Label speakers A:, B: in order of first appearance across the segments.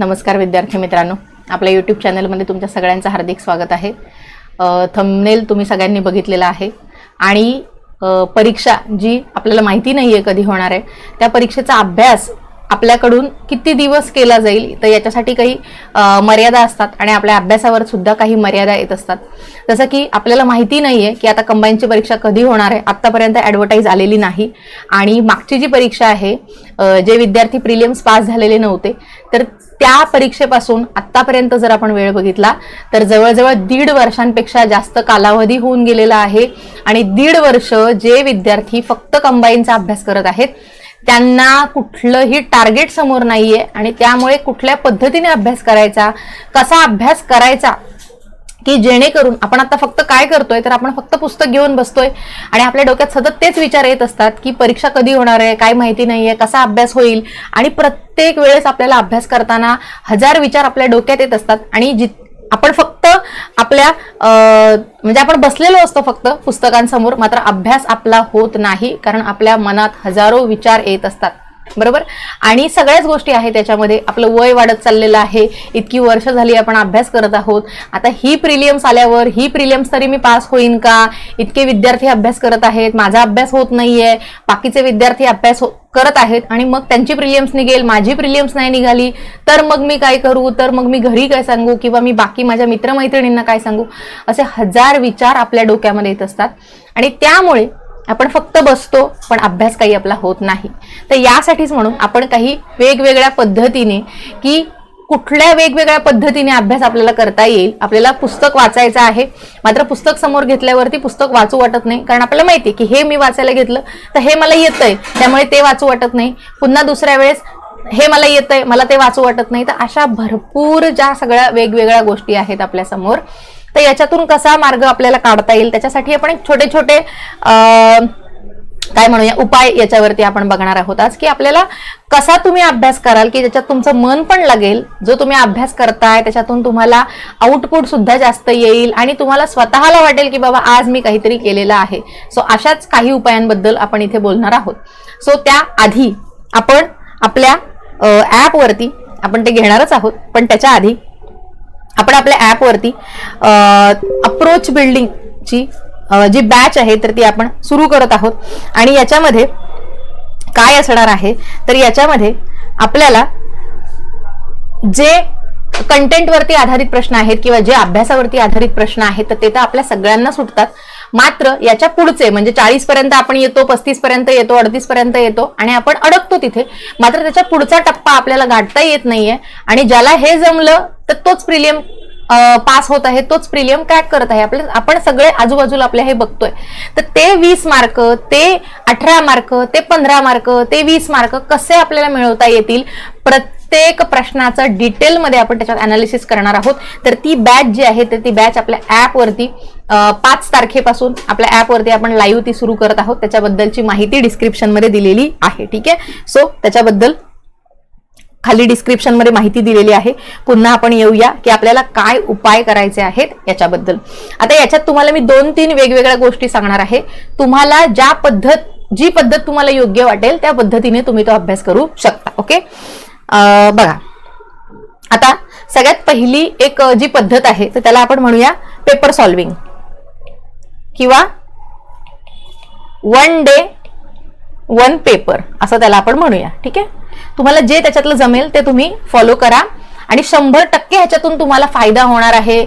A: नमस्कार विद्यार्थी मित्रांनो. आपल्या यूट्यूब चॅनलमध्ये तुमच्या सगळ्यांचं हार्दिक स्वागत आहे. थंबनेल तुम्ही सगळ्यांनी बघितलेला आहे. आणि परीक्षा जी आपल्याला माहिती नाही आहे कधी होणार आहे त्या परीक्षेचा अभ्यास आपल्याकडून किती दिवस केला जाईल तर याच्यासाठी काही मर्यादा असतात आणि आपल्या अभ्यासावर सुद्धा काही मर्यादा येत असतात. जसं की आपल्याला माहिती नाही आहे की आता कंबाईनची परीक्षा कधी होणार आहे आत्तापर्यंत ॲडव्हर्टाईज आलेली नाही. आणि मागची जी परीक्षा आहे जे विद्यार्थी प्रिलियम्स पास झालेले नव्हते तर त्या परीक्षेपासून आत्तापर्यंत जर आपण वेळ बघितला तर जवळजवळ दीड वर्षांपेक्षा जास्त कालावधी होऊन गेलेला आहे. आणि दीड वर्ष जे विद्यार्थी फक्त कंबाईनचा अभ्यास करत आहेत त्यांना कुठलंही टार्गेट समोर नाहीये. आणि त्यामुळे कुठल्या पद्धतीने अभ्यास करायचा कसा अभ्यास करायचा की जेणेकरून आपण आता फक्त काय करतोय तर आपण फक्त पुस्तक घेऊन बसतोय. आणि आपल्या डोक्यात सतत तेच विचार येत असतात की परीक्षा कधी होणार आहे काय माहिती नाहीये कसा अभ्यास होईल. आणि प्रत्येक वेळेस आपल्याला अभ्यास करताना हजार विचार आपल्या डोक्यात येत असतात. आणि जित आपण फक्त आपल्या म्हणजे आपण बसलेलो असतो फक्त पुस्तकांसमोर मात्र अभ्यास आपला होत नाही कारण आपल्या मनात हजारो विचार येत असतात. बरोबर? आणि सगळ्याच गोष्टी आहेत त्याच्यामध्ये. आपलं वय वाढत चाललेलं आहे. इतकी वर्ष झाली आपण अभ्यास करत आहोत. आता ही प्रिलियम्स आल्यावर ही प्रिलियम्स तरी मी पास होईन का? इतके विद्यार्थी अभ्यास करत आहेत. माझा अभ्यास होत नाहीये. बाकीचे विद्यार्थी अभ्यास हो- करत आहेत. आणि मग त्यांची प्रिलियम्स निघेल. माझी प्रिलियम्स नाही निघाली. तर मग मी काय करू? तर मग मी घरी काय सांगू? किंवा मी बाकी माझ्या मित्रमैत्रिणींना काय सांगू? असे हजार विचार आपल्या डोक्यामध्ये येत असतात. आणि त्यामुळे आपण फक्त बसतो पण अभ्यास काही आपला होत नाही. तर यासाठीच म्हणून आपण काही वेगवेगळ्या पद्धतीने की कुठल्या वेगवेगळ्या पद्धतीने अभ्यास आपल्याला करता येईल आपल्याला पुस्तक वाचायचं आहे. मात्र पुस्तक समोर घेतल्यावरती पुस्तक वाचू वाटत नाही कारण आपल्याला माहिती आहे की हे मी वाचायला घेतलं तर हे मला येतंय त्यामुळे ते वाचू वाटत नाही. पुन्हा दुसऱ्या वेळेस हे मला येतंय मला ते वाचू वाटत नाही. तर अशा भरपूर ज्या सगळ्या वेगवेगळ्या गोष्टी आहेत आपल्यासमोर तर याच्यातून कसा मार्ग आपल्याला काढता येईल? त्याच्यासाठी आपण एक छोटे छोटे काय म्हणूया उपाय याच्यावरती आपण बघणार आहोत आज की आपल्याला कसा तुम्ही अभ्यास कराल की ज्याच्यात तुमचं मन पण लागेल जो तुम्ही अभ्यास करताय त्याच्यातून तुम्हाला आउटपुट सुद्धा जास्त येईल आणि तुम्हाला स्वतःला वाटेल की बाबा आज मी काहीतरी केलेलं आहे. सो अशाच काही उपायांबद्दल आपण इथे बोलणार आहोत. सो त्या आधी आपण आपल्या ॲपवरती आपण ते घेणारच आहोत पण त्याच्या आधी आपण आपल्या ॲपवरती अप्रोच बिल्डिंगची जी बॅच आहे तर ती आपण सुरू करत आहोत. आणि याच्यामध्ये काय असणार आहे? तर याच्यामध्ये आपल्याला जे कंटेंटवरती आधारित प्रश्न आहेत किंवा जे अभ्यासावरती आधारित प्रश्न आहेत तर ते तर आपल्या सगळ्यांना सुटतात. मात्र याच्या पुढचे म्हणजे चाळीस पर्यंत आपण येतो पस्तीस पर्यंत येतो अडतीस पर्यंत येतो आणि आपण अडकतो तिथे मात्र त्याच्या पुढचा टप्पा आपल्याला गाठता येत नाहीये. आणि ज्याला हे जमलं तर तोच प्रिलियम पास होत आहे तोच प्रिलियम क्रॅक करत आहे. आपल्या आपण सगळे आजूबाजूला आपल्या हे बघतोय. तर ते वीस मार्क ते अठरा मार्क ते पंधरा मार्क ते वीस मार्क कसे आपल्याला मिळवता येतील? प्रत्येक प्रत्येक प्रश्नाचं डिटेलमध्ये आपण त्याच्यात अनालिसिस करणार आहोत. तर ती बॅच जी आहे तर ती बॅच आपल्या ॲपवरती पाच तारखेपासून आपल्या ॲपवरती आपण लाईव्ह ती सुरू करत आहोत. त्याच्याबद्दलची माहिती डिस्क्रिप्शनमध्ये दिलेली आहे ठीक आहे? सो त्याच्याबद्दल खाली डिस्क्रिप्शनमध्ये माहिती दिलेली आहे. पुन्हा आपण येऊया की आपल्याला काय उपाय करायचे आहेत याच्याबद्दल. आता याच्यात तुम्हाला मी दोन तीन वेगवेगळ्या गोष्टी सांगणार आहे. तुम्हाला ज्या पद्धत जी पद्धत तुम्हाला योग्य वाटेल त्या पद्धतीने तुम्ही तो अभ्यास करू शकता ओके? बघा. आता सगळ्यात पहिली एक जी पद्धत आहे तर त्याला आपण म्हणूया पेपर सॉल्विंग किंवा वन डे वन पेपर असं त्याला आपण म्हणूया. ठीक आहे? तुम्हाला जे त्याच्यातलं जमेल ते तुम्ही फॉलो करा. आणि शंभर टक्के ह्याच्यातून तुम्हाला फायदा होणार आहे.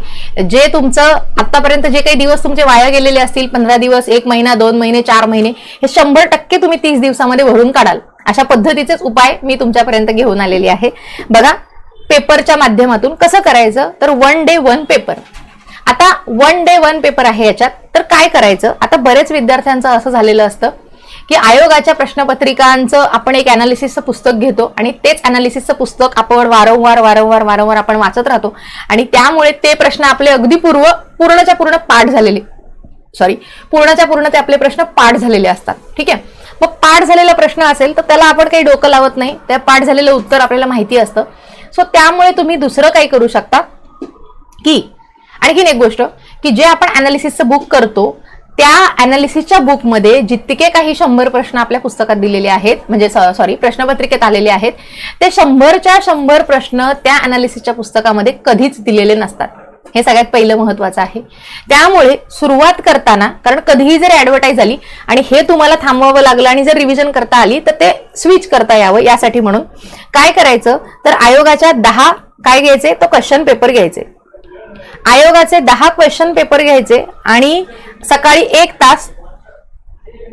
A: जे तुमचं आतापर्यंत जे काही दिवस तुमचे वाया गेलेले असतील पंधरा दिवस एक महिना दोन महिने चार महिने हे शंभर टक्के तुम्ही तीस दिवसामध्ये भरून काढाल. अशा पद्धतीचेच उपाय मी तुमच्यापर्यंत घेऊन आलेली आहे. बघा पेपरच्या माध्यमातून कसं करायचं? तर वन डे वन पेपर आता वन डे वन पेपर आहे याच्यात. तर काय करायचं? आता बरेच विद्यार्थ्यांचं असं झालेलं असतं की आयोगाच्या प्रश्नपत्रिकांचं आपण एक अनालिसिसचं पुस्तक घेतो आणि तेच अनालिसिसचं पुस्तक आपण वारंवार वारंवार वारंवार आपण वाचत राहतो. आणि त्यामुळे ते प्रश्न आपले अगदी पूर्व पूर्णच्या पूर्ण पाठ झालेले. सॉरी पूर्णच्या पूर्ण ते आपले प्रश्न पाठ झालेले असतात. ठीक आहे? मग पाठ झालेला प्रश्न असेल तर त्याला आपण काही डोकं लावत नाही. त्या पाठ झालेलं उत्तर आपल्याला माहिती असतं. सो त्यामुळे तुम्ही दुसरं काही करू शकता. की आणखीन एक गोष्ट की जे आपण अनालिसिसचं बुक करतो त्या अनालिसिसच्या बुकमध्ये जितके काही शंभर प्रश्न आपल्या पुस्तकात दिलेले आहेत म्हणजे सॉरी प्रश्नपत्रिकेत आलेले आहेत ते शंभरच्या शंभर प्रश्न त्या अनालिसिसच्या पुस्तकामध्ये कधीच दिलेले नसतात. हे सगळ्यात पहिलं महत्वाचं आहे. त्यामुळे सुरुवात करताना कारण कधीही जर ऍडव्हर्टाईज आली आणि हे तुम्हाला थांबवावं लागलं आणि जर रिव्हिजन करता आली तर ते स्विच करता यावं यासाठी म्हणून. काय करायचं? तर आयोगाच्या दहा काय घ्यायचे? तो क्वेश्चन पेपर घ्यायचे. आयोगाचे दहा क्वेश्चन पेपर घ्यायचे आणि सकाळी एक तास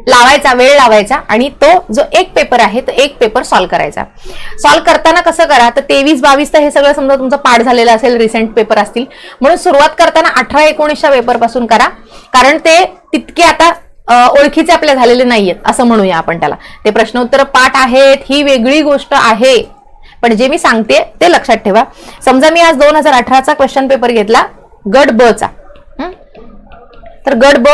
A: लावायचा वेळ लावायचा आणि तो जो एक पेपर आहे तो एक पेपर सॉल्व्ह करायचा. सॉल्व्ह करताना कसं करा? तर तेवीस बावीस तर हे सगळं समजा तुमचं पाठ झालेलं असेल रिसेंट पेपर असतील. म्हणून सुरुवात करताना अठरा एकोणीसच्या पेपरपासून करा. कारण ते तितके आता ओळखीचे आपल्या झालेले नाहीयेत असं म्हणूया आपण त्याला. ते प्रश्नोत्तर पाठ आहेत ही वेगळी गोष्ट आहे. पण जे मी सांगते ते लक्षात ठेवा. समजा मी आज दोन हजार अठराचा क्वेश्चन पेपर घेतला गट ब चा. तर गट ब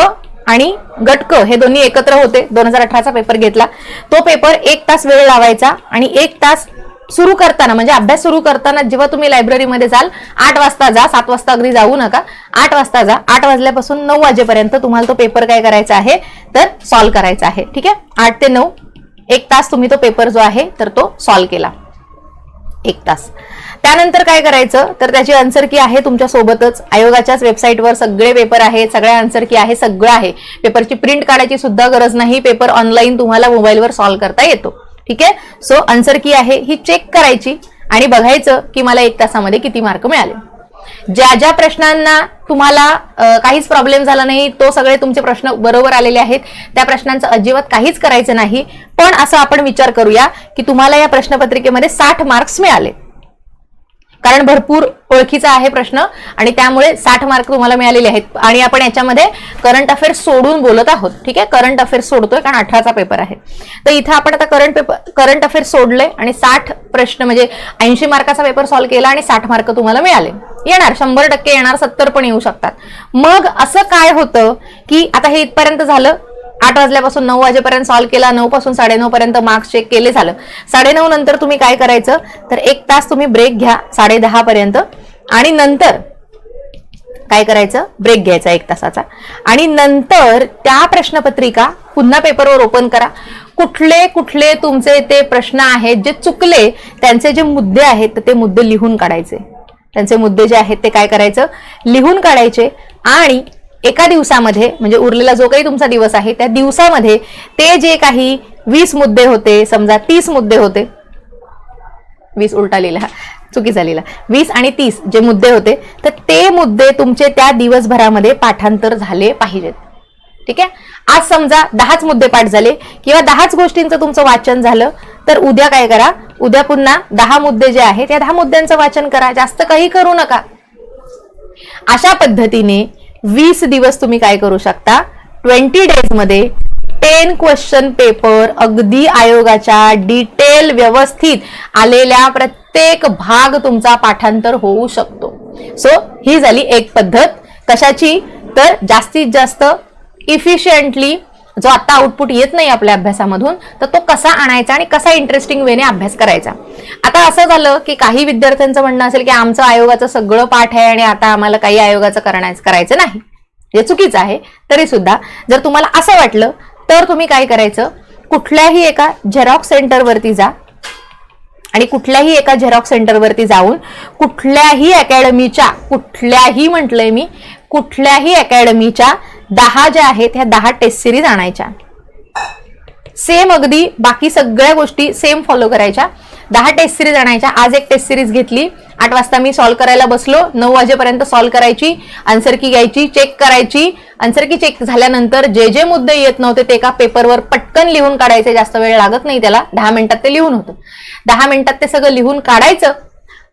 A: आणि गटक हे दोन्ही एकत्र होते. दोन हजार अठराचा पेपर घेतला. तो पेपर एक तास वेळ लावायचा आणि एक तास सुरू करताना म्हणजे अभ्यास सुरू करताना जेव्हा तुम्ही लायब्ररीमध्ये जाल आठ वाजता जा सात वाजता अगदी जाऊ नका. आठ वाजता जा. आठ वाजल्यापासून नऊ वाजेपर्यंत तुम्हाला तो पेपर काय करायचा आहे? तर सॉल्व्ह करायचा आहे. ठीक आहे? आठ ते नऊ. एक तास तुम्ही तो पेपर जो आहे तर तो सॉल्व्ह केला. एक तास. त्यानंतर काय करायचं? तर त्याची आन्सर की आहे तुमच्या सोबतच. आयोगाच्याच वेबसाईटवर सगळे पेपर आहेत सगळ्या आन्सर की आहे सगळं आहे. पेपरची प्रिंट काढायची सुद्धा गरज नाही. पेपर ऑनलाईन तुम्हाला मोबाईलवर सॉल्व्ह करता येतो. ठीक आहे? सो आन्सर की आहे. ही चेक करायची आणि बघायचं की मला एक तासामध्ये किती मार्क मिळाले. ज्या ज्या प्रश्नांना तुम्हाला काहीच प्रॉब्लेम झाला नाही तो सगळे तुमचे प्रश्न बरोबर आलेले आहेत. त्या प्रश्नांचं अजिबात काहीच करायचं नाही. पण असं आपण विचार करूया की तुम्हाला या प्रश्नपत्रिकेमध्ये साठ मार्क्स मिळाले. कारण भरपूर ओळखीचा आहे प्रश्न आणि त्यामुळे साठ मार्क तुम्हाला मिळालेले आहेत. आणि आपण याच्यामध्ये करंट अफेअर्स सोडून बोलत आहोत. ठीक आहे? करंट अफेअर्स सोडतोय कारण अठराचा पेपर आहे. तर इथं आपण आता करंट पेपर करंट अफेअर्स सोडले आणि साठ प्रश्न म्हणजे ऐंशी मार्काचा पेपर सॉल्व्ह केला आणि साठ मार्क तुम्हाला मिळाले. येणार शंभर टक्के येणार सत्तर पण येऊ शकतात. मग असं काय होतं की आता हे इथपर्यंत झालं आठ वाजल्यापासून नऊ वाजेपर्यंत सॉल्व्ह केला नऊ पासून साडेनऊ पर्यंत मार्क्स चेक केले झालं. साडेनऊ नंतर तुम्ही काय करायचं? तर एक तास तुम्ही ब्रेक घ्या साडे दहा पर्यंत. आणि नंतर काय करायचं? ब्रेक घ्यायचा एक तासाचा. आणि नंतर त्या प्रश्नपत्रिका पुन्हा पेपरवर ओपन करा. कुठले कुठले तुमचे ते प्रश्न आहेत जे चुकले त्यांचे जे मुद्दे आहेत तर ते मुद्दे लिहून काढायचे. त्यांचे मुद्दे जे आहेत ते काय करायचं? लिहून काढायचे. आणि एका दिवसामध्ये म्हणजे उरलेला जो काही तुमचा दिवस आहे त्या दिवसामध्ये ते जे काही वीस मुद्दे होते समजा तीस मुद्दे होते वीस उलटा लिहिला चुकीचा लिहिला वीस आणि तीस जे मुद्दे होते तर ते मुद्दे तुमचे त्या दिवसभरामध्ये पाठांतर झाले पाहिजेत. ठीक आहे? आज समजा दहाच मुद्दे पाठ झाले किंवा दहाच गोष्टींचं तुमचं वाचन झालं तर उद्या काय करा? उद्या पुन्हा दहा मुद्दे जे आहेत त्या दहा मुद्द्यांचं वाचन करा. जास्त काही करू नका. अशा पद्धतीने वीस दिवस तुम्ही काय करू शकता? ट्वेंटी डेजमध्ये टेन क्वेश्चन पेपर अगदी आयोगाच्या डिटेल व्यवस्थित आलेल्या प्रत्येक भाग तुमचा पाठांतर होऊ शकतो. सो ही झाली एक पद्धत. कशाची? तर जास्तीत जास्त इफिशियंटली जो आता आउटपुट येत नाही आपल्या अभ्यासामधून तर तो कसा आणायचा आणि कसा इंटरेस्टिंग वेने अभ्यास करायचा? आता असं झालं की काही विद्यार्थ्यांचं म्हणणं असेल की आमचं आयोगाचं सगळं पाठ आहे आणि आता आम्हाला काही आयोगाचं करण्याचं करायचं नाही. हे चुकीचं आहे. तरी सुद्धा जर तुम्हाला असं वाटलं तर तुम्ही काय करायचं? कुठल्याही एका झेरॉक्स सेंटरवरती जा आणि कुठल्याही एका झेरॉक्स सेंटरवरती जाऊन कुठल्याही अकॅडमीच्या कुठल्याही म्हटलंय मी कुठल्याही अकॅडमीच्या दहा ज्या आहेत ह्या दहा टेस्ट सिरीज आणायच्या. सेम अगदी बाकी सगळ्या गोष्टी सेम फॉलो करायच्या. दहा टेस्ट सिरीज आणायच्या. आज एक टेस्ट सिरीज घेतली. आठ वाजता मी सॉल्व्ह करायला बसलो. नऊ वाजेपर्यंत सॉल्व्ह करायची. आन्सर की घ्यायची चेक करायची. आन्सर की चेक झाल्यानंतर जे जे मुद्दे येत नव्हते ते एका पेपरवर पटकन लिहून काढायचे. जास्त वेळ लागत नाही त्याला. दहा मिनिटात ते लिहून होतं. दहा मिनिटात ते सगळं लिहून काढायचं.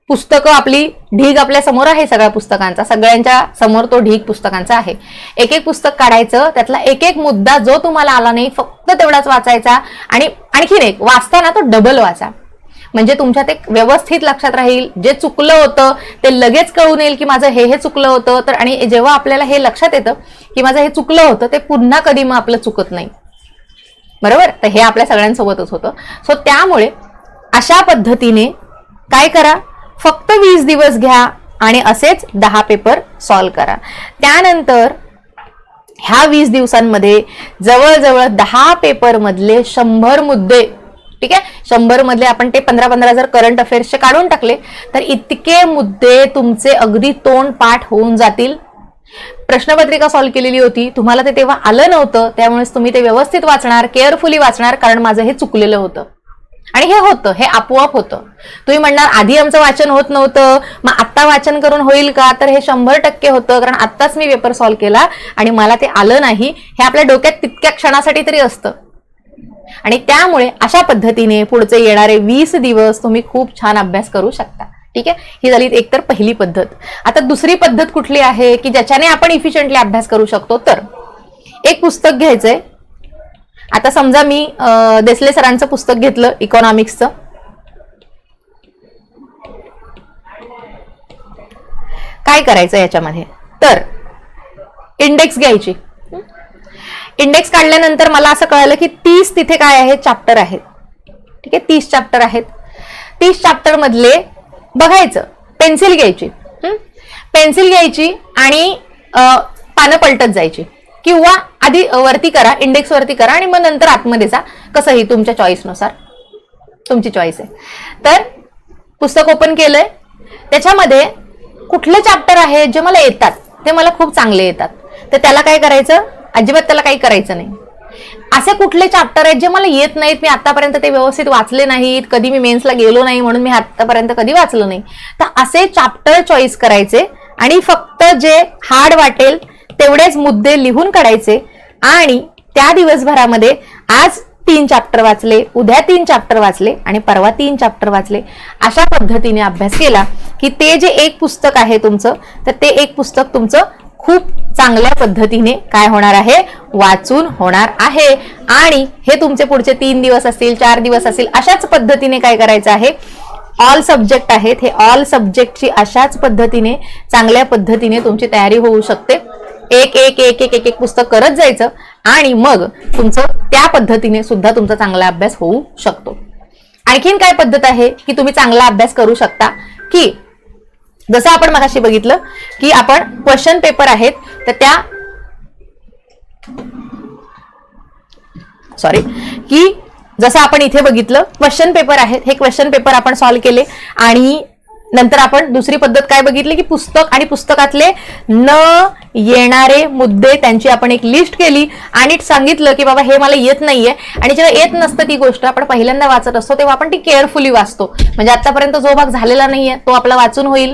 A: पुस्तकं आपली ढीग आपल्यासमोर आहे सगळ्या पुस्तकांचा. सगळ्यांच्या समोर तो ढीग पुस्तकांचा आहे. एक एक पुस्तक काढायचं त्यातला एक एक मुद्दा जो तुम्हाला आला नाही फक्त तेवढाच वाचायचा आणि आणखीन एक वाचताना तो डबल वाचा. म्हणजे तुमच्यात एक व्यवस्थित लक्षात राहील जे चुकलं होतं ते लगेच कळून येईल की माझं हे हे चुकलं होतं. तर आणि जेव्हा आपल्याला हे लक्षात येतं की माझं हे चुकलं होतं ते पुन्हा कधी मग आपलं चुकत नाही. बरोबर? तर हे आपल्या सगळ्यांसोबतच होतं. सो त्यामुळे अशा पद्धतीने काय करा? फक्त वीस दिवस घ्या आणि असेच दहा पेपर सॉल्व करा. त्यानंतर ह्या वीस दिवसांमध्ये जवळजवळ दहा पेपरमधले शंभर मुद्दे ठीक आहे? शंभर मधले आपण ते पंधरा पंधरा जर करंट अफेअर्सचे काढून टाकले तर इतके मुद्दे तुमचे अगदी तोंड पाठ होऊन जातील. प्रश्नपत्रिका सॉल्व्ह केलेली होती तुम्हाला ते तेव्हा आलं नव्हतं त्यामुळेच तुम्ही ते व्यवस्थित वाचणार केअरफुली वाचणार कारण माझं हे चुकलेलं होतं. आणि हे होतं हे आपोआप होतं. तुम्ही म्हणणार आधी आमचं वाचन होत नव्हतं मग आत्ता वाचन करून होईल का? तर हे शंभर टक्के होतं कारण आत्ताच मी पेपर सॉल्व्ह केला आणि मला ते आलं नाही. हे आपल्या डोक्यात तितक्या क्षणासाठी तरी असतं. आणि त्यामुळे अशा पद्धतीने पुढचे येणारे वीस दिवस तुम्ही खूप छान अभ्यास करू शकता. ठीक आहे? ही झाली एकतर पहिली पद्धत. आता दुसरी पद्धत कुठली आहे की ज्याच्याने आपण इफिशियंटली अभ्यास करू शकतो? तर एक पुस्तक घ्यायचंय. आता समजा मी देसले सरांचं पुस्तक घेतलं इकॉनॉमिक्सचं काय करायचं याच्यामध्ये? तर इंडेक्स घ्यायची. इंडेक्स काढल्यानंतर मला असं कळालं की तीस तिथे काय आहे चॅप्टर आहेत. ठीक आहे? तीस चॅप्टर आहेत. तीस चॅप्टर मधले बघायचं. पेन्सिल घ्यायची. पेन्सिल घ्यायची आणि पानं पलटत जायची. किंवा आधी वरती करा इंडेक्स वरती करा आणि मग नंतर आतमध्ये जा. कसंही तुमच्या चॉईसनुसार तुमची चॉईस आहे. तर पुस्तक ओपन केलंय. त्याच्यामध्ये कुठले चॅप्टर आहे जे मला येतात ते मला खूप चांगले येतात. तर त्याला काय करायचं? अजिबात त्याला काही करायचं नाही. असे कुठले चॅप्टर आहेत जे मला येत नाहीत मी आतापर्यंत ते व्यवस्थित वाचले नाहीत कधी मी मेन्सला गेलो नाही म्हणून मी आतापर्यंत कधी वाचलं नाही. तर असे चॅप्टर चॉईस करायचे आणि फक्त जे हार्ड वाटेल तेवढेच मुद्दे लिहून काढायचे आणि त्या दिवसभरामध्ये आज तीन चॅप्टर वाचले उद्या तीन चॅप्टर वाचले आणि परवा तीन चॅप्टर वाचले. अशा पद्धतीने अभ्यास केला की ते जे एक पुस्तक आहे तुमचं तर ते एक पुस्तक तुमचं खूप चांगल्या पद्धतीने काय होणार आहे? वाचून होणार आहे. आणि हे तुमचे पुढचे तीन दिवस असतील चार दिवस असतील अशाच पद्धतीने काय करायचं आहे? ऑल सब्जेक्ट आहेत. हे ऑल सब्जेक्टची अशाच पद्धतीने चांगल्या पद्धतीने तुमची तयारी होऊ शकते. एक एक एक एक एक एक पुस्तक करत जायचं आणि मग तुमचं त्या पद्धतीने सुद्धा तुमचा चांगला अभ्यास होऊ शकतो. आणखीन काय पद्धत आहे की तुम्ही चांगला अभ्यास करू शकता? की जसं आपण मगाशी बघितलं की आपण क्वेश्चन पेपर आहेत तर त्या सॉरी की जसं आपण इथे बघितलं क्वेश्चन पेपर आहेत हे क्वेश्चन पेपर आपण सॉल्व्ह केले आणि नंतर आपण दुसरी पद्धत काय बघितली की पुस्तक आणि पुस्तकातले न येणारे मुद्दे त्यांची आपण एक लिस्ट केली आणि सांगितलं की बाबा हे मला येत नाहीये. आणि जेव्हा येत नसतं ती गोष्ट आपण पहिल्यांदा वाचत असतो तेव्हा आपण ती केअरफुली वाचतो. म्हणजे आतापर्यंत जो भाग झालेला नाहीये तो आपला वाचून होईल.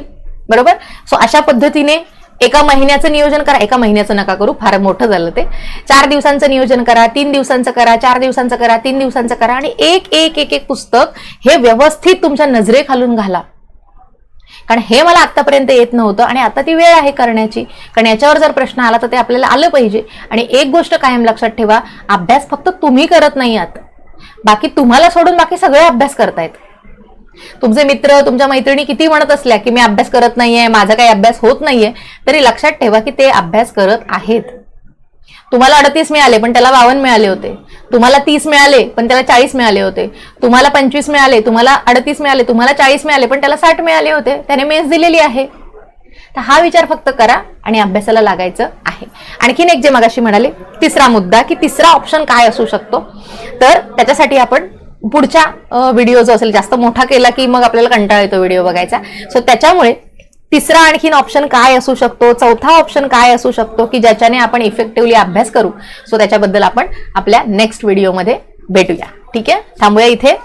A: बरोबर? सो अशा पद्धतीने एका महिन्याचं नियोजन करा. एका महिन्याचं नका करू फार मोठं झालं ते. चार दिवसांचं नियोजन करा तीन दिवसांचं करा चार दिवसांचं करा तीन दिवसांचं करा आणि एक एक एक एक पुस्तक हे व्यवस्थित तुमच्या नजरेखालून घाला. कारण हे मला आतापर्यंत येत नव्हतं आणि आता ती वेळ आहे करण्याची. कारण याच्यावर जर प्रश्न आला तर ते आपल्याला आलं पाहिजे. आणि एक गोष्ट कायम लक्षात ठेवा अभ्यास फक्त तुम्ही करत नाही आहात. बाकी तुम्हाला सोडून बाकी सगळे अभ्यास करतायत. तुमचे मित्र तुमच्या मैत्रिणी किती म्हणत असल्या की मी अभ्यास करत नाहीये माझा काही अभ्यास होत नाहीये तरी लक्षात ठेवा की ते अभ्यास करत आहेत. तुम्हाला अडतीस मिळाले पण त्याला बावन्न मिळाले होते. तुम्हाला तीस मिळाले पण त्याला चाळीस मिळाले होते. तुम्हाला पंचवीस मिळाले तुम्हाला अडतीस मिळाले तुम्हाला चाळीस मिळाले पण त्याला साठ मिळाले होते. त्याने मेस दिलेली आहे. तर हा विचार फक्त करा आणि अभ्यासाला लागायचं आहे. आणखीन एक जे मगाशी म्हणाले तिसरा मुद्दा की तिसरा ऑप्शन काय असू शकतो? तर त्याच्यासाठी आपण पुढच्या व्हिडिओ जो असेल जास्त मोठा केला की मग आपल्याला कंटाळा येतो व्हिडिओ बघायचा. सो त्याच्यामुळे तिसरा आणखीन ऑप्शन काय असू शकतो? चौथा ऑप्शन काय असू शकतो? की ज्याच्याने आपण इफेक्टिव्हली अभ्यास करू? सो त्याच्याबद्दल आपण आपल्या नेक्स्ट व्हिडिओमध्ये भेटूया. ठीक आहे? थांबूया इथे.